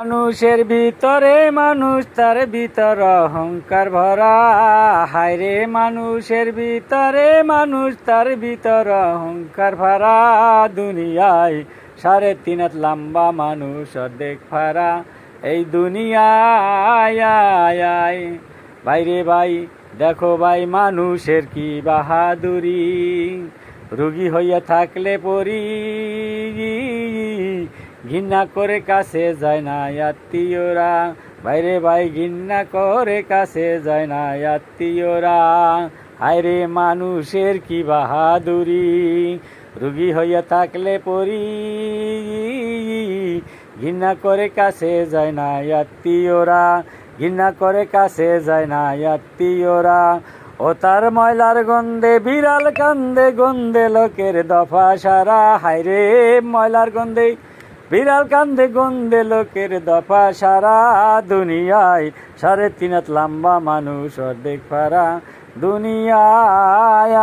মানুষের ভিতরে মানুষ, তার ভিতর অহংকার ভরা। হায়রে, মানুষের ভিতরে মানুষ, তার ভিতর অহংকার ভরা। দুনিয়ায় সাড়ে তিন লম্বা মানুষ অর্ধেক ফারা এই দুনিয়ায়, আয়। বাইরে ভাই, দেখো ভাই, মানুষের কি বাহাদুরি? রুগী হইয়া থাকলে পরি। ঘৃণা করে কাছে যায় না আত্মীয়রা। বাইরে ভাই ঘৃণা করে কাছে যায় না আত্মীয়রা। হায়রে মানুষের কি বাহাদুরি। রুগী হইয়া থাকলে পরি। ঘৃণা করে কাছে যায় না আত্মীয়রা। ঘৃণা করে কাছে যায় না আত্মীয়রা। ও তার ময়লার গন্ধে, বিড়াল কান্দে, গন্ধে লোকের দফা সারা। হায়রে ময়লার গন্ধে বিড়াল কান্দে গন্ধে লোকের দফা সারা দুনিয়ায়। সাড়ে তিন লম্বা মানুষ অর্ধেক ফারা দুনিয়ায়।